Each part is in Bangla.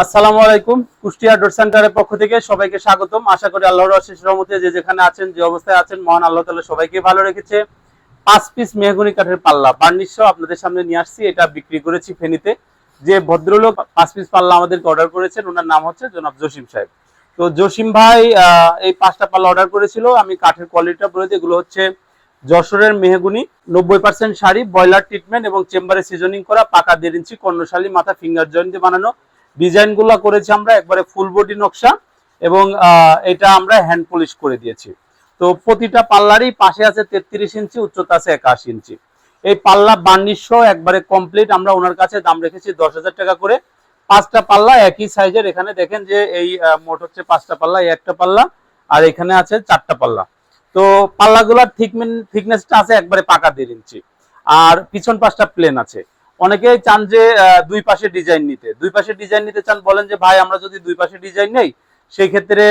আসসালামু আলাইকুম। কুষ্টিয়া ডোর সেন্টারের পক্ষ থেকে সবাইকে স্বাগতম। আশা করি আল্লাহর অশেষ রহমতে যে যেখানে আছেন, যে অবস্থায় আছেন, মহান আল্লাহ তাআলা সবাইকে ভালো রেখেছে। পাঁচ পিস মেহগুনি কাঠের পাল্লা, বার্নিশ আপনাদের সামনে নিয়ে আসছি। এটা বিক্রি করেছি ফেনীতে। যে ভদ্রলোক পাঁচ পিস পাল্লা আমাদেরকে অর্ডার করেছেন, ওনার নাম হচ্ছে জনাব জসিম সাহেব। তো জসিম ভাই এই পাঁচটা পাল্লা অর্ডার করেছিল। আমি কাঠের কোয়ালিটিটা বলে দিই। এগুলো হচ্ছে যশোরের মেহগুনি, নব্বই পার্সেন্ট শাড়ি বয়লার ট্রিটমেন্ট এবং চেম্বারে সিজনিং করা, পাকা দেড় ইঞ্চি কর্ণশালী মাথা ফিঙ্গার জয়েন্ট দিয়ে বানানো। ডিজাইনগুলো করেছি আমরা, একবারে ফুল বডি নকশা এবং এটা আমরা হ্যান্ড পলিশ করে দিয়েছি। তো প্রতিটা পাল্লারই পাশে আছে তেত্রিশ ইঞ্চি, উচ্চতা আছে একাশি ইঞ্চি। এই পাল্লা বার্নিশ একবারে কমপ্লিট আমরা ওনার কাছে দাম রেখেছি দশ হাজার টাকা করে। পাঁচটা পাল্লা একই সাইজের এখানে দেখেন যে এই মোট হচ্ছে পাঁচটা পাল্লা একটা পাল্লা আর এখানে আছে চারটা পাল্লা। তো পাল্লাগুলোর থিকমেন থিকনেসটা আছে একবারে পাকা দেড় ইঞ্চি। আর পিছন পাশটা প্লেন আছে। অনেকেই চান যে দুই পাশে ডিজাইন নিতে। দুই পাশে ডিজাইন নিতে চান, বলেন যে, ভাই, আমরা যদি দুই পাশে ডিজাইন নেই সেই ক্ষেত্রে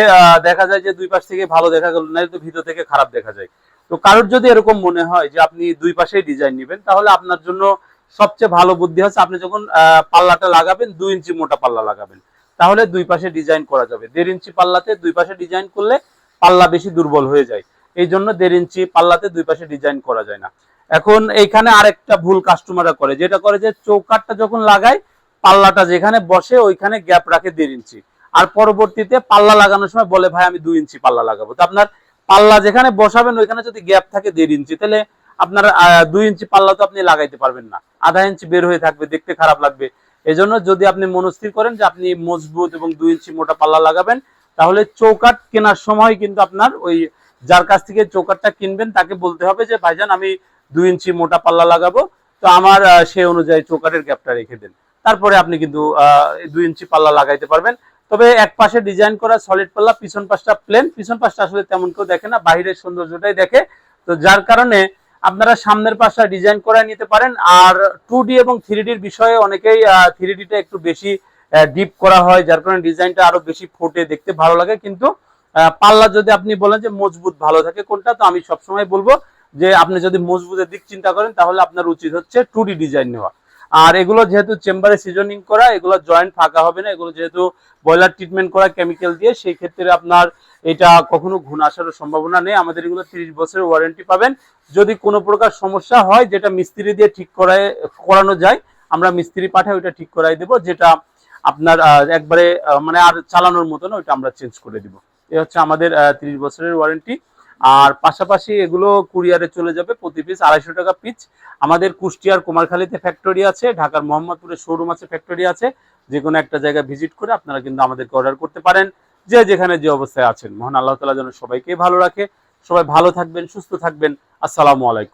দেখা যায় যে, দুই পাশ থেকে ভালো দেখা গেল না ভিতর থেকে খারাপ দেখা যায়। তো কারোর যদি এরকম মনে হয় যে, আপনি দুই পাশেই ডিজাইন নেবেন, তাহলে আপনার জন্য সবচেয়ে ভালো বুদ্ধি হচ্ছে, আপনি যখন পাল্লাটা লাগাবেন, দুই ইঞ্চি মোটা পাল্লা লাগাবেন, তাহলে দুই পাশে ডিজাইন করা যাবে। দেড় ইঞ্চি পাল্লাতে দুই পাশে ডিজাইন করলে পাল্লা বেশি দুর্বল হয়ে যায়। এই জন্য দেড় ইঞ্চি পাল্লাতে দুই পাশে ডিজাইন করা যায় না। এখন এইখানে আরেকটা ভুল কাস্টমাররা করে, যেটা করে যে চৌকাটটা যখন লাগায়, পাল্লাটা যেখানে বসে ওইখানে গ্যাপ রাখে দেড় ইঞ্চি। আর পরবর্তীতে পাল্লা লাগানোর সময় বলে, ভাই, আমি দুই ইঞ্চি পাল্লা লাগাবো। তো আপনার পাল্লা যেখানে বসাবেন, ওইখানে যদি গ্যাপ থাকে দেড় ইঞ্চি, তাহলে আপনার দুই ইঞ্চি পাল্লা তো আপনি লাগাইতে পারবেন না। আধা ইঞ্চি বের হয়ে থাকবে, দেখতে খারাপ লাগবে। এজন্য যদি আপনি মনস্থির করেন যে আপনি মজবুত এবং দুই ইঞ্চি মোটা পাল্লা লাগাবেন, তাহলে চৌকাট কেনার সময় কিন্তু আপনার ওই যার কাছ থেকে চৌকাটটা কিনবেন, তাকে বলতে হবে যে, ভাইজান, আমি দুই ইঞ্চি মোটা পাল্লা লাগাবো। তো আমার সেই অনুযায়ী চৌকাটের গ্যাপটা রেখে দেন। তারপরে আপনি কিন্তু দুই ইঞ্চি পাল্লা লাগাইতে পারবেন। তবে এক পাশে ডিজাইন করা সলিড পাল্লা, পিছন পাশটা প্লেন পিছন পাশটা আসলে তেমন কেউ দেখে না বাইরের সৌন্দর্যটাই দেখে। তো যার কারণে আপনারা সামনের পাশটা ডিজাইন করে নিতে পারেন। আর টু এবং থ্রি ডির বিষয়ে অনেকেই থ্রি ডিটা একটু বেশি ডিপ করা হয়, যার কারণে ডিজাইনটা আরও বেশি ফোটে দেখতে ভালো লাগে। কিন্তু পাল্লা যদি আপনি বলেন যে মজবুত ভালো থাকে কোনটা, তো আমি সবসময় বলব যে আপনি যদি মজবুতের দিক চিন্তা করেন, তাহলে আপনার উচিত হচ্ছে টুডি ডিজাইন নেওয়া। আর এগুলো যেহেতু চেম্বারে সিজনিং করা, এগুলো জয়েন্ট ফাঁকা হবে না, এগুলো যেহেতু বয়লার ট্রিটমেন্ট করা কেমিক্যাল দিয়ে, সেই ক্ষেত্রে আপনার এটা কখনো ঘুণ আসারও সম্ভাবনা নেই। আমাদের এগুলো তিরিশ বছরের ওয়ারেন্টি পাবেন। যদি কোনো প্রকার সমস্যা হয়, যেটা মিস্ত্রি দিয়ে ঠিক করায়, করানো যায়, আমরা মিস্ত্রি পাঠাই ওইটা ঠিক করাই দেবো, যেটা আপনার একবারে মানে আর চালানোর মতো না ওইটা আমরা চেঞ্জ করে দিব। এই হচ্ছে আমাদের তিরিশ বছরের ওয়ারেন্টি আর পাশাপাশি এগুলো কুরিয়ারে চলে যাবে প্রতি পিস আড়াইশো টাকা পিচ আমাদের কুষ্টিয়ার কুমারখালীতে ফ্যাক্টরি আছে, ঢাকার মোহাম্মদপুরে শোরুম আছে ফ্যাক্টরি আছে। যে কোনো একটা জায়গায় ভিজিট করে আপনারা কিন্তু আমাদেরকে অর্ডার করতে পারেন। যে যেখানে যে অবস্থায় আছেন। মহান আল্লাহ তালা যেন সবাইকে ভালো রাখে। সবাই ভালো থাকবেন, সুস্থ থাকবেন। আসসালামু আলাইকুম।